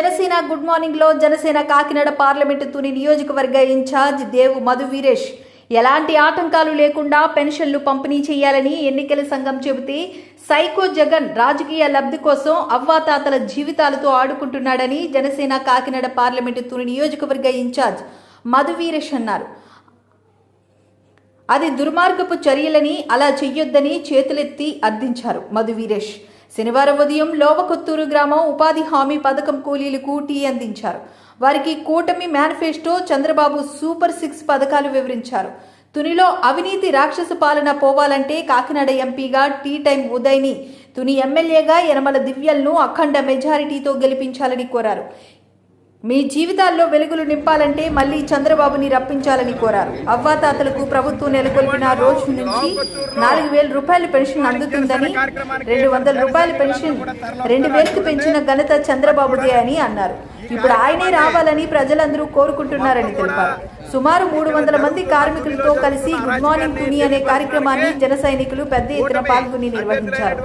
Janasena good మార్నింగ్లో Janasena Kakinada parliament Tuni నియోజకవర్గ incharge దేవు మధు వీరేష్. ఎలాంటి ఆటంకాలు లేకుండా పెన్షన్లు పంపిణీ చేయాలని ఎన్నికల సంఘం చెబితే సైకో జగన్ రాజకీయ లబ్ధి కోసం అవ్వాతాతల జీవితాలతో ఆడుకుంటున్నాడని జనసేన కాకినాడ పార్లమెంటు తుని నియోజకవర్గ ఇన్ఛార్జ్ మధు వీరేష్ అన్నారు. అది దుర్మార్గపు చర్యలని అలా చెయ్యొద్దని చేతులెత్తి అర్థించారు మధు వీరేష్. శనివారం ఉదయం లోవకొత్తూరు గ్రామం ఉపాధి హామీ పథకం కూలీలకు టీ అందించారు. వారికి కూటమి మేనిఫెస్టో చంద్రబాబు సూపర్ సిక్స్ పథకాలు వివరించారు. తునిలో అవినీతి రాక్షస పాలన పోవాలంటే కాకినాడ ఎంపీగా టీ టైం ఉదయ్ని తుని ఎమ్మెల్యేగా యనమల దివ్యల్ను అఖండ మెజారిటీతో గెలిపించాలని కోరారు. మీ జీవితాల్లో వెలుగులు నింపాలంటే మళ్ళీ చంద్రబాబుని రప్పించాలని కోరారు. అవ్వాతాతలకు ప్రభుత్వం నెలకొల్పిన రోజు నుంచి నాలుగు వేల రూపాయల పెన్షన్ అందుతుందని రెండు వందల రూపాయల పెన్షన్ రెండు వేలకు పెంచిన ఘనత చంద్రబాబుదే అని అన్నారు. ఇప్పుడు ఆయనే రావాలని ప్రజలందరూ కోరుకుంటున్నారని తెలిపారు. సుమారు మూడు వందల మంది కార్మికులతో కలిసి గుడ్ మార్నింగ్ తుని అనే కార్యక్రమాన్ని జన సైనికులు పెద్ద ఎత్తున పాల్గొని నిర్వహించారు.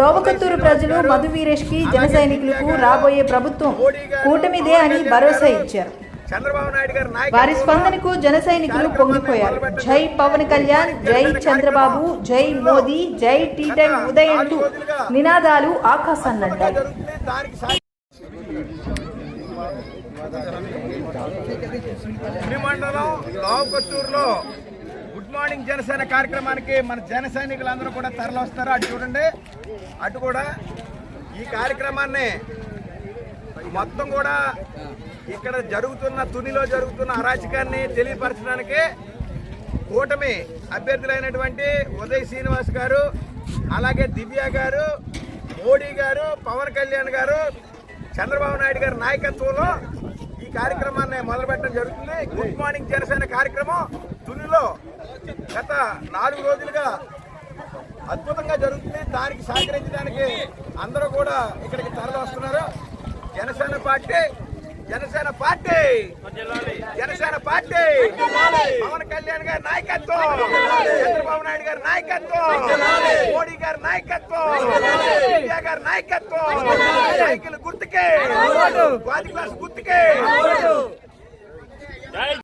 లోవకత్తూరు ప్రజలు మధు వీరేష్కి జన సైనికులకు రాబోయే ప్రభుత్వం కూటమిదే అని భరోసా ఇచ్చారు. చంద్రబాబు నాయుడు గారి నాయకత్వంలో వారి స్పందనకు జన సైనికులు పొంగిపోయారు. జై పవన్ కళ్యాణ్ జై చంద్రబాబు జై మోదీ జై టీ టైం ఉదయ్ అంటూ నినాదాలు దానికి సాక్షి శ్రీమండలం లావుకొత్తూరులో గుడ్ మార్నింగ్ జనసేన కార్యక్రమానికి మన జన సైనికులందరూ కూడా తరలిస్తారు అటు చూడండి. అటు కూడా ఈ కార్యక్రమాన్ని మొత్తం కూడా ఇక్కడ జరుగుతున్న తునిలో జరుగుతున్న అరాచకాన్ని తెలియపరచడానికి కూటమి అభ్యర్థులైనటువంటి ఉదయ్ శ్రీనివాస్ గారు అలాగే దివ్య గారు మోడీ గారు పవన్ కళ్యాణ్ గారు చంద్రబాబు నాయుడు గారి నాయకత్వంలో కార్యక్రమాన్ని మొదలుపెట్టడం జరుగుతుంది. గుడ్ మార్నింగ్ జనసేన కార్యక్రమం తునిలో గత నాలుగు రోజులుగా అద్భుతంగా జరుగుతుంది. దానికి సహకరించడానికి అందరూ కూడా ఇక్కడికి తరలి వస్తున్నారు. Janasena party Janasena party Janasena party Pawan Kalyan గారి నాయకత్వం చంద్రబాబు నాయుడు గారి నాయకత్వం మోడీ గారి నాయకత్వం ఇండియా గారి నాయకత్వం సైకిల్ గుర్తుకే.